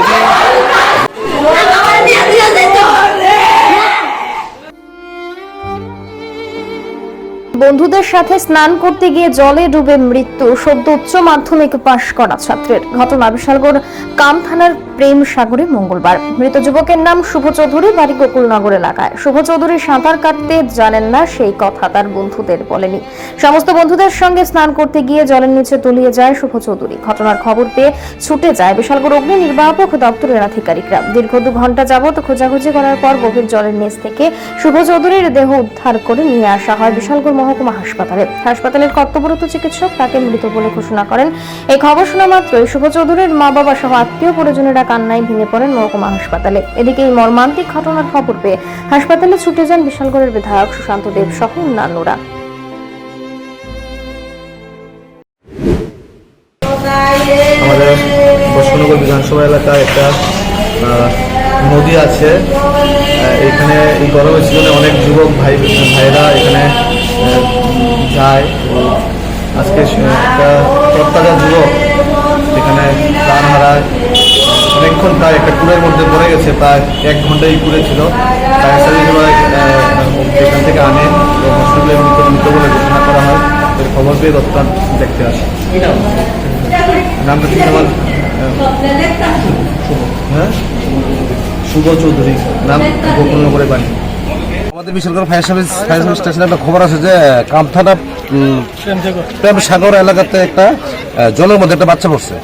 Disney. সাথে স্নান করতে গিয়ে জলে ডুবে মৃত্যু, সদ্য উচ্চ মাধ্যমিক পাশ করা ছাত্রের। ঘটনা বিশালগড় কাম থানার প্রেম সাগরে মঙ্গলবার। মৃত যুবকের নাম শুভ চৌধুরী, বাড়ি গোকুলনগর এলাকায়। শুভ চৌধুরী সাঁতার কাটতে জানেন না, সেই কথা তার বন্ধুদের বলেনি। সমস্ত বন্ধুদের সঙ্গে স্নান করতে গিয়ে জলের নিচে তলিয়ে যায় শুভ চৌধুরী। ঘটনার খবর পেয়ে ছুটে যায় বিশালগড় অগ্নি নির্বাপক দপ্তরের আধিকারিকরা। দীর্ঘ দু ঘণ্টা যাবত খোঁজাখুঁজি করার পর গভীর জলের নিচ থেকে শুভ চৌধুরীর দেহ উদ্ধার করে নিয়ে আসা হয় বিশালগড় মহকুমা হাসপাতালে। হাসপাতালের কর্তব্যরত চিকিৎসক তাকে মৃত বলে ঘোষণা করেন। এই খবর শোনা মাত্রই শুভ চৌধুরীর মা বাবা সহ আত্মীয় পরিজনেরা কান্নায় ভেঙে পড়েন মহকুমা হাসপাতালে। এদিকে এই মর্মান্তিক ঘটনার খবর পেয়ে হাসপাতালে ছুটে যান বিশালগড়ের বিধায়ক সুশান্ত দেব সহ অন্যান্যরা। আমাদের বিধানসভা এলাকায় একটা নদী আছে। এখানে এই গরমের সিজনে অনেক যুবক ভাই, ভাইরা এখানে যায়। তো আজকে একটা তত্তাজা যুবক এখানে প্রাণ হারায়। অনেকক্ষণ প্রায় একটা কুড়ের মধ্যে পড়ে গেছে প্রায় এক ঘন্টাই কুড়ে ছিল। ফায়ার সার্ভিস এখান থেকে আনে এবং হসপিটালে মৃত মৃত বলে ঘোষণা করা হয়। এর খবর পেয়ে তৎক্ষণাৎ দেখতে আসে। নামটা ঠিক আমার হ্যাঁ? শুভ চৌধুরী। নাম গোপন করে বাড়ি। আমাদের Bishalgarh fire service fire service স্টেশনে একটা খবর আছে যে কামথানা উম, প্রেম সাগর এলাকাতে একটা জলের মধ্যে একটা বাচ্চা পড়ছে।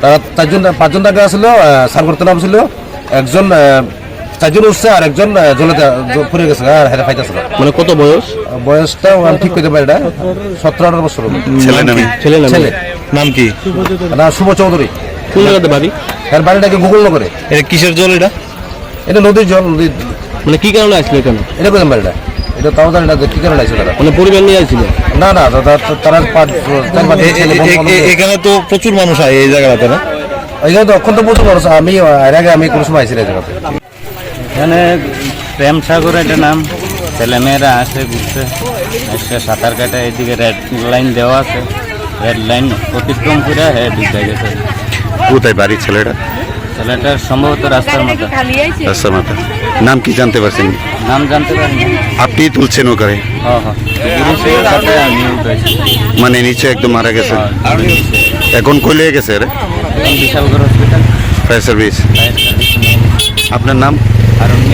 তারা চারজন পাঁচজন টাকা আসলো সার করতে নাম ছিল একজন চারজন উঠছে আর একজন জলেতে পড়ে গেছে আর হেরে ফাইতেছে মানে কত বয়স? বয়সটা আমি ঠিক করতে পারি না। সতেরো আঠারো বছর। ছেলে নামে ছেলে ছেলে। নাম কি? না শুভ চৌধুরী। কোন জায়গাতে বাড়ি? এর বাড়িটাকে গুগল নগরে এটা কিসের জল এটা? এটা নদীর জল নদীর মানে কি কারণে আসলো এখানে? এটা কোথায় বাড়িটা এটা। তাও জানি না যে কি কারণে তারা মানে পরিবার নিয়ে আসছিল? না না তারা- তারা পাঁচ চার পাঁচ এখানে তো প্রচুর মানুষ হয় এই জায়গাটাতে না? এখানে তো অক্ষন্ত প্রচুর মানুষ। আমি এর আগে আমি কোনো সময় জায়গাতে। এখানে প্রেম সাগর এটা নাম। ছেলেমেয়েরা আসে ঘুরতে। এসে সাঁতার কাটে এদিকে রেড লাইন দেওয়া আছে। রেড লাইন অতিক্রম করে হ্যাঁ গেছে। কোথায় বাড়ি ছেলেটা? ছেলেটার সম্ভবত রাস্তার মতো রাস্তা মাথা নাম কি জানতে পারছেন? নাম জানতে পারিনি। আপনি তুলছেন ওখানে? হ হ পুলিশের সাথে আমি উঠেছি মানে নিচে একদম মারা গেছে? এখন কইলে গেছে রে? বিশালগড় হসপিটাল ফায়ার সার্ভিস আপনার নাম? আরণ্য